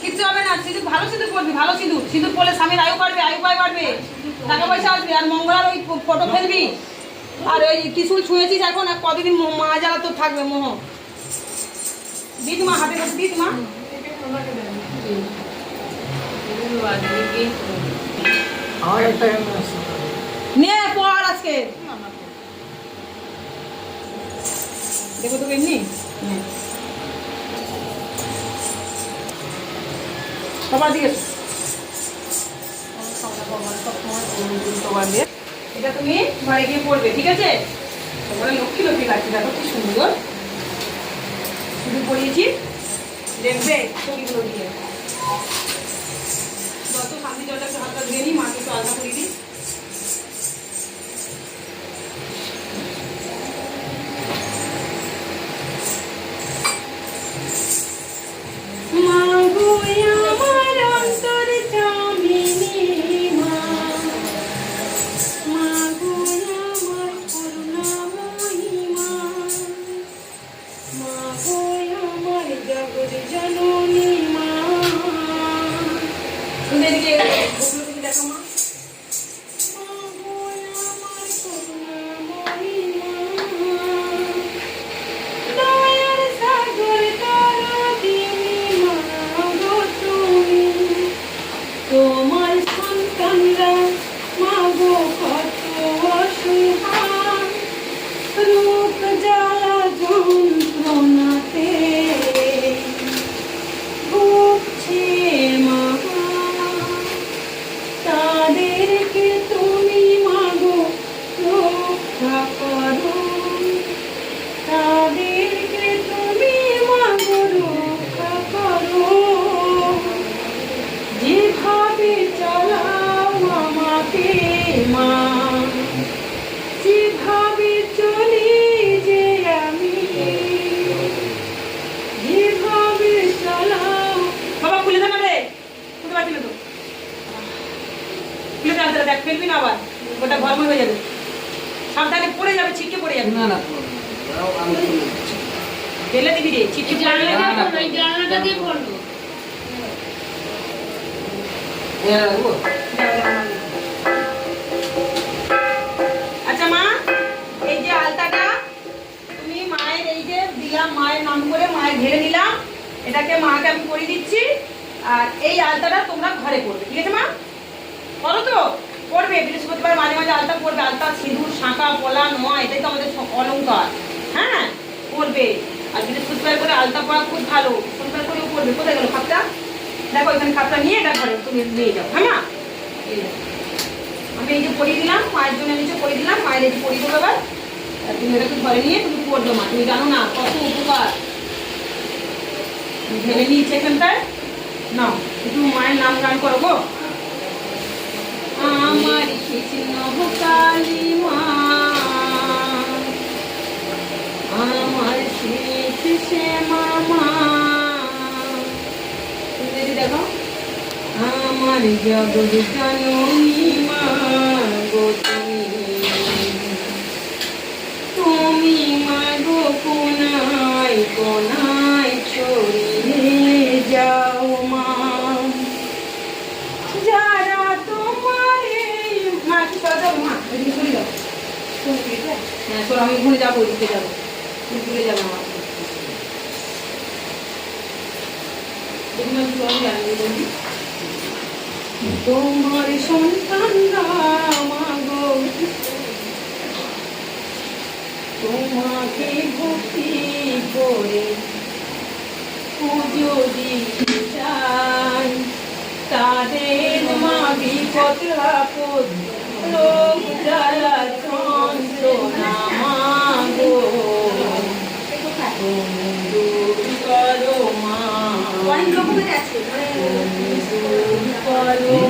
কিচ্ছু হবে না সিঁদুর ভালো সিঁদুর পরবি ভালো সিঁদুর। সিঁদুর পরলে স্বামীর আয়ু বাড়বে আয়ু পায় বাড়বে। টাকা পয়সা আসবে আর মঙ্গলার ওই ফটো ফেলবি। আর ওই কিছু ছুঁয়েছিস এখন আর কতদিন মো- জ্বালা তোর থাকবে মোহ। দিদি মা হাতে কাছে দিদি মা। নে পর আজকে। দেখো তোকে এমনি? সবার দিকে। এটা তুমি ঘরে গিয়ে পড়বে, ঠিক আছে? তোমরা লক্ষ্মী লক্ষ্মী লাগছে, দেখো কি সুন্দর। শুধু পড়িয়েছি, দেখবে ছবিগুলো দিয়ে। যত শান্তি জলটা একটু হাতটা ধুয়ে নিই মাকে একটু আলাদা করে দিই জননী মা তাদেরকে তুমি মাগো রক্ষা করো ফেলবি না আবার ওটা গরম হয়ে যাবে। সাবধানে পড়ে যাবে ছিটকে পড়ে যাবে। না না ফেলে দিবি রে ছিটকে পড়ে যাবে। না, না। জানালাটা দিয়ে পড়ল আচ্ছা মা এই যে আলতাটা তুমি মায়ের এই যে দিলাম মায়ের নাম করে মায়ের ঘেরে দিলাম এটাকে মাকে আমি করে দিচ্ছি আর এই আলতাটা তোমরা ঘরে করবে ঠিক আছে মা? করো তো? করবে, বৃহস্পতিবার মাঝে মাঝে আলতা করবে, আলতা, সিঁদুর, শাঁখা পলা নোয়া, এটাই তো আমাদের সব অলংকার। হ্যাঁ করবে। আর বৃহস্পতিবার করে আলতা পড়া খুব ভালো। শনিবার করেও করবে। কোথায় গেল খাপটা? দেখো, এখানে খাপটা নিয়ে এটা ঘরে তুমি নিয়ে যাও হ্যাঁ নাও। আমি এই যে পরিয়ে দিলাম মায়ের জন্য নিচে পরিয়ে দিলাম মায়ের এই যে পরিয়ে দেবো এবার। আর তুমি এটাকে ঘরে নিয়ে তুমি পড়বে মা, তুমি জানো না কত উপকার। ঢেলে নিয়েছি এখানটায়? নাও, একটু মায়ের নাম গান করো গো। আমার কৃষ্ণ কালী মা। আমার শেষ দেখো। আমার তুমি মা গো কোনায় কোনায় হ্যাঁ তোমার সন্তানরা তোমাকে ভক্তি করে পুজো দিতে চাই। তাদের মা বিপদ, আপদ লোক জ্বালা যন্ত্রণা মাগো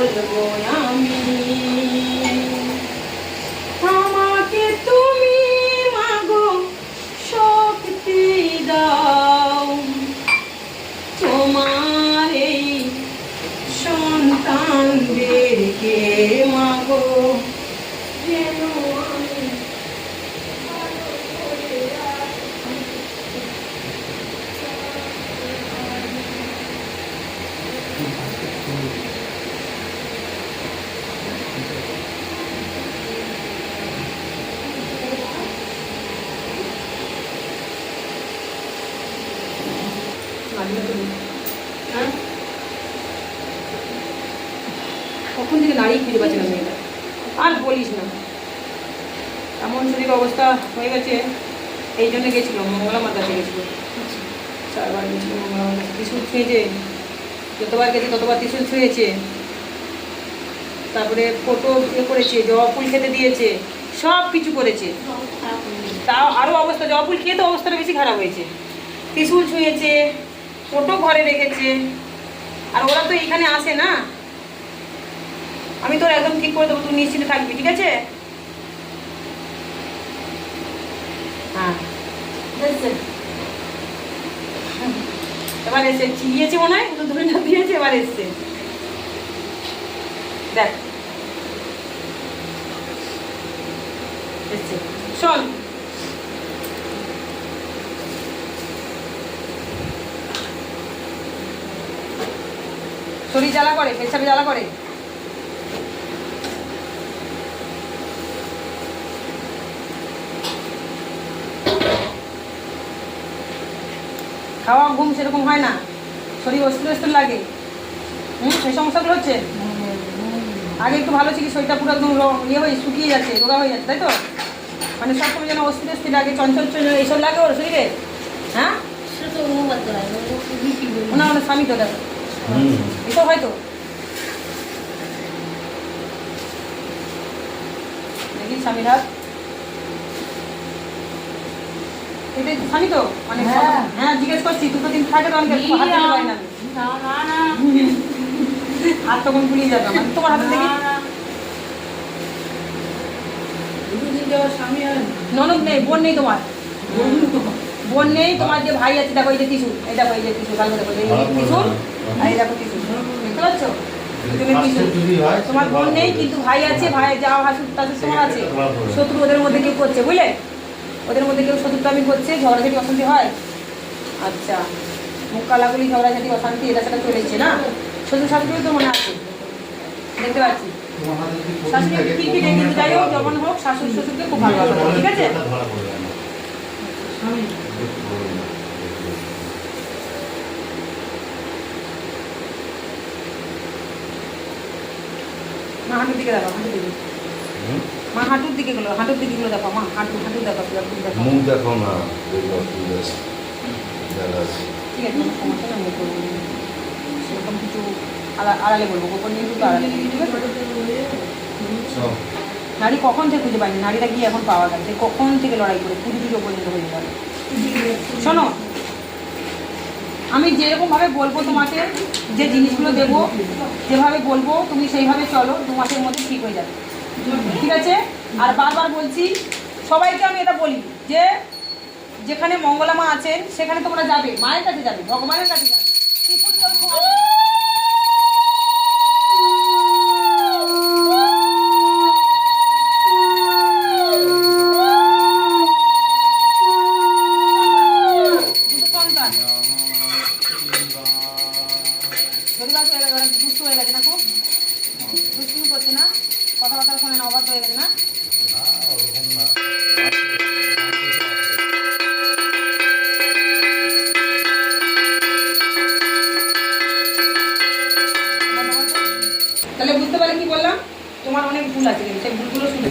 চলবো আমি আমাকে তুমি মাগো শক্তি দাও তোমার এই সন্তানদেরকে মাগো যেন আমি ভালো করে রাখি। হ্যাঁ? কখন থেকে নাড়িয়ে খুঁজে পাচ্ছে না মেয়েটা আর বলিস না। এমন শরীর অবস্থা হয়ে গেছে, এই জন্য গেছিল মঙ্গলা মার কাছে গেছিল। চারবার গেছিল মঙ্গলা কাছে। ত্রিশুল ছুঁয়েছে, যতবার গেছে ততবার ত্রিশুল ছুঁয়েছে। তারপরে ফটো ইয়ে করেছে, জবা ফুল খেতে দিয়েছে, সব কিছু করেছে। তাও আরও অবস্থা, জবা ফুল খেয়ে তো অবস্থাটা বেশি খারাপ হয়েছে। ত্রিশুল ছুঁয়েছে, ফটো ঘরে রেখেছে। আর ওরা তো এখানে আসে না। আমি তোর একদম ঠিক করে দেবো তুই নিশ্চিন্তে থাকবি ঠিক আছে? হ্যাঁ? এবার এসে চিলিয়েছে মনে হয় তো ধরে না দিয়েছে এবার এসছে। দেখ। এসছে। শোন। শরীর জ্বালা করে পেছাবে জ্বালা করে। খাওয়া ঘুম সেরকম হয় না। শরীর অস্থির অস্থির লাগে। হুম সেই সমস্যাগুলো হচ্ছে। আগে একটু ভালো ছিলি শরীরটা পুরো একদম ইয়ে হয়ে শুকিয়ে যাচ্ছে রোগা হয়ে যাচ্ছে তাই তো? মানে সবসময় যেন অস্থির অস্থির লাগে চঞ্চল চঞ্চল এইসব লাগে ওর শরীরে? হ্যাঁ? হয় না, ওনার স্বামী তো দেখো। এসব হয়তো দেখি স্বামীর হাত। এটাই তো তো? মানে হ্যাঁ। হ্যাঁ জিজ্ঞেস করছি দুটো দিন থাকে তো অনেক? একটু হাত না। আমি। না, না, না। হাত তখন ফুলিয়ে যাবে আমার তোমার হাতে দেখি না, না। দুদিন যাওয়ার স্বামী আর ননদ নেই বোন নেই তোমার। বোন নেই। তোমার যে ভাই আছে দেখো এই যে ত্রিশুল। এই দেখো এই যে ভালো দেখো এই যে আর এই দেখো দেখতে পাচ্ছ? তোমার বোন নেই কিন্তু ভাই আছে ভাই যা হাসুর তাদের তোমার আছে শত্রু ওদের মধ্যে কেউ করছে বুঝলে? ওদের মধ্যে কেউ শত্রুতামি করছে, ঝগড়াঝাটি অশান্তি হয়? আচ্ছা মুখ কালাগুলি ঝগড়াঝাটি, অশান্তি এটা সেটা চলেছে না? শ্বশুর শাশুড়ি তো মনে আছে? দেখতে পাচ্ছি। শাশুড়ি হোক হোক খুব ঠিক আছে? হাঁটুর দিকে দেখো হাঁটুর দিকে। মা হাঁটুর দিকে গুলো হাঁটুর দিকে গুলো দেখো মা হাঁটু হাঁটু দেখো দেখো। মুখ দেখো না দেখো। অসুবিধা আছে। ঠিক আছে কোনো সমস্যা না মুখ সেরকম কিছু আড়ালে বলব গোপন জিনিস আড়ালে ঠিক আছে? নারী কখন থেকে খুঁজে পাইনি নারীটা গিয়ে এখন পাওয়া গেছে। কখন থেকে লড়াই করে? পুজো পুজো পর্যন্ত হয়ে গেল। শোনো আমি যেরকম ভাবে বলব তোমাকে যে জিনিসগুলো দেবো যেভাবে বলব তুমি সেইভাবে চলো দু মাসের মধ্যে ঠিক হয়ে যাবে। ঠিক আছে? আর বারবার বলছি, সবাইকে আমি এটা বলি, যে যেখানে মঙ্গলামা আছেন, সেখানে তোমরা যাবে, মায়ের কাছে যাবে, ভগবানের কাছে যাবে।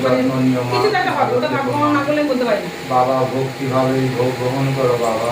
যত্ন নিও মা। বাবা ভক্তিভাবে ভোগ গ্রহণ করো বাবা